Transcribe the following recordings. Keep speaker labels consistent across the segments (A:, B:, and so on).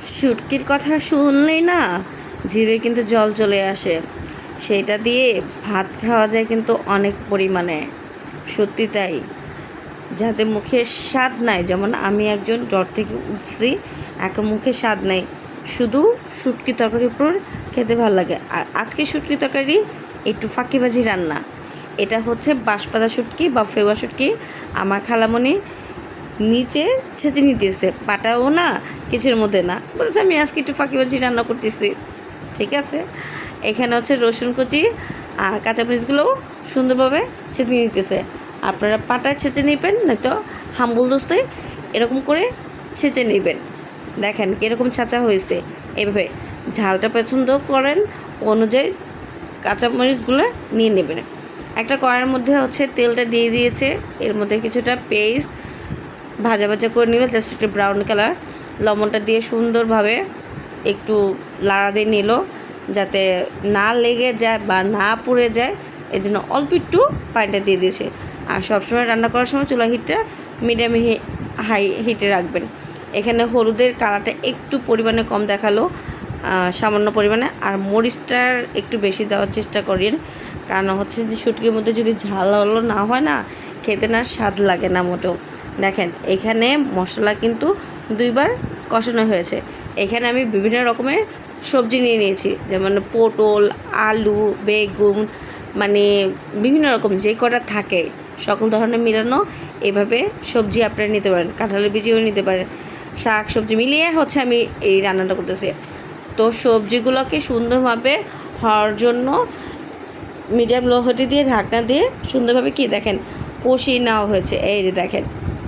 A: শুটকির কথা শুনলেই না জিভে কিন্তু জল চলে আসে। সেটা দিয়ে ভাত খাওয়া যায় কিন্তু অনেক পরিমাণে। সত্যি তাই। যাতে মুখের স্বাদ নাই, যেমন আমি একজন জ্বর থেকে উঠছি এক মুখে স্বাদ নাই। শুধু শুটকি তরকারির উপর খেতে ভালো লাগে। আর আজকে শুটকি তরকারি একটু ফাঁকিবাজি রান্না। এটা হচ্ছে বাঁশপাতা শুটকি বা ফেওয়া শুটকি। আমার খালামণি নিচে ছেঁচে নিতেছে পাটাও না, কিছুর মধ্যে না। বলছে, আমি আজকে একটু ফাঁকি ফাঁকিবাজি রান্না করতেছি। ঠিক আছে? এখানে হচ্ছে রসুন কুচি আর কাঁচামরিচগুলোও সুন্দরভাবে ছেঁচে নিতেছে। আপনারা পাটায় ছেঁচে নেবেন, নয়তো হাম্বুল দোস্তে এরকম করে ছেঁচে নেবেন। দেখেন কীরকম ছাঁচা হয়েছে। এভাবে ঝালটা পছন্দ করেন, অনুযায়ী কাঁচামরিচগুলো নিয়ে নেবেন। একটা কড়ার মধ্যে হচ্ছে তেলটা দিয়ে দিয়েছে। এর মধ্যে কিছুটা পেস্ট ভাজা ভাজা করে নিল জাস্ট একটু ব্রাউন কালার লবণটা দিয়ে সুন্দরভাবে একটু লাড়া দিয়ে নিল, যাতে না লেগে যায় বা না পুড়ে যায় এই জন্য অল্প একটু পানিটা দিয়ে দিয়েছে। আর সবসময় রান্না করার সময় চুলা হিটটা মিডিয়াম হাই হিটে রাখবেন। এখানে হলুদের কালারটা একটু পরিমাণে কম দেখাল। সামান্য পরিমাণে। আর মরিচটার একটু বেশি দেওয়ার চেষ্টা করেন কারণ হচ্ছে যে শুটকির মধ্যে যদি ঝাল হলো না হয় না, খেতে না স্বাদ লাগে না মোটেও। দেখেন, এখানে মশলা কিন্তু দুইবার কষানো হয়েছে। এখানে আমি বিভিন্ন রকমের সবজি নিয়ে নিয়েছি। যেমন পটল, আলু, বেগুন মানে বিভিন্ন রকম যে কটা থাকে, সকল ধরনের মিলানো এভাবে সবজি আপনারা নিতে পারেন। কাঁঠালের বীজও নিতে পারেন। শাক সবজি মিলিয়ে হচ্ছে আমি এই রান্নাটা করতেছি। তো সবজিগুলোকে সুন্দরভাবে হওয়ার জন্য মিডিয়াম লো হতে দিয়ে, ঢাকনা দিয়ে সুন্দরভাবে কি দেখেন, কষিয়ে নেওয়া হয়েছে। এই যে দেখেন,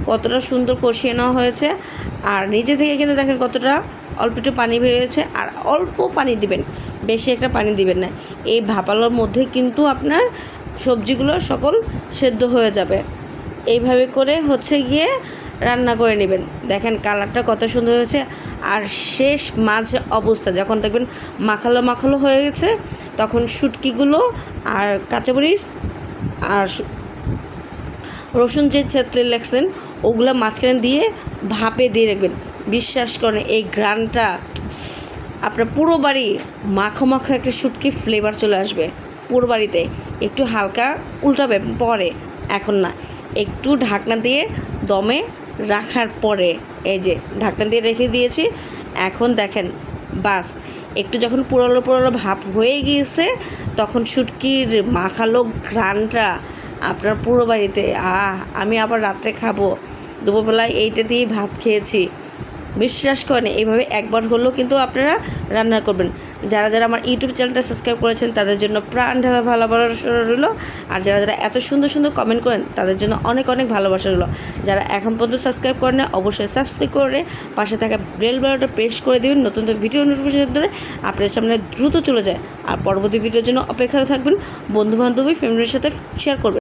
A: কতটা সুন্দর কষিয়ে নেওয়া হয়েছে। আর নিচে থেকে কিন্তু দেখেন কতটা অল্প একটু পানি বেরিয়েছে আর অল্প পানি দিবেন, বেশি একটা পানি দিবেন না। এই ভাপালোর মধ্যে কিন্তু আপনার সবজিগুলো সকল সেদ্ধ হয়ে যাবে। এইভাবে করে হচ্ছে গিয়ে রান্না করে নেবেন। দেখেন কালারটা কত সুন্দর হয়েছে। আর শেষ মাঝ অবস্থা, যখন দেখবেন মাখালো মাখালো হয়ে গেছে, তখন শুটকিগুলো আর কাঁচামরিচ আর রসুন যে চেতলে লাগছেন ওগুলো মাঝখানে দিয়ে ভাপে দিয়ে রাখবেন। বিশ্বাস করেন, এই গ্রানটা, আপনার পুরো বাড়ি মাখো মাখো একটা শুটকির ফ্লেভার চলে আসবে। পুরো বাড়িতে একটু হালকা উল্টাবে, পরে, এখন না। একটু ঢাকনা দিয়ে দমে রাখার পরে এই যে ঢাকনা দিয়ে রেখে দিয়েছি। এখন দেখেন, বাস, একটু যখন পুরোলো পুরোলো ভাপ হয়ে গিয়েছে, তখন শুটকির মাখালো ঘ্রানটা আপনার পুরো বাড়িতে, আহ, আমি আবার রাত্রে খাব। দুপুরবেলায় এইটা দিয়েই ভাত খেয়েছি। বিশ্বাস করেন এইভাবে একবার হলেও কিন্তু আপনারা রান্না করবেন। যারা যারা আমার ইউটিউব চ্যানেলটা সাবস্ক্রাইব করেছেন তাদের জন্য প্রাণ ঢালা ভালোবাসা রইল। আর যারা যারা এত সুন্দর সুন্দর কমেন্ট করেন তাদের জন্য অনেক অনেক ভালোবাসা রইল। যারা এখন পর্যন্ত সাবস্ক্রাইব করেন না, অবশ্যই সাবস্ক্রাইব করে পাশে থাকা বেল বাটনটা প্রেস করে দেবেন। নতুন ভিডিও নোটিফিকেশন ধরে আপনাদের সামনে দ্রুত চলে যায়। আর পরবর্তী ভিডিওর জন্য অপেক্ষায় থাকবেন। বন্ধু বান্ধবী ফ্যামিলির সাথে শেয়ার করবেন।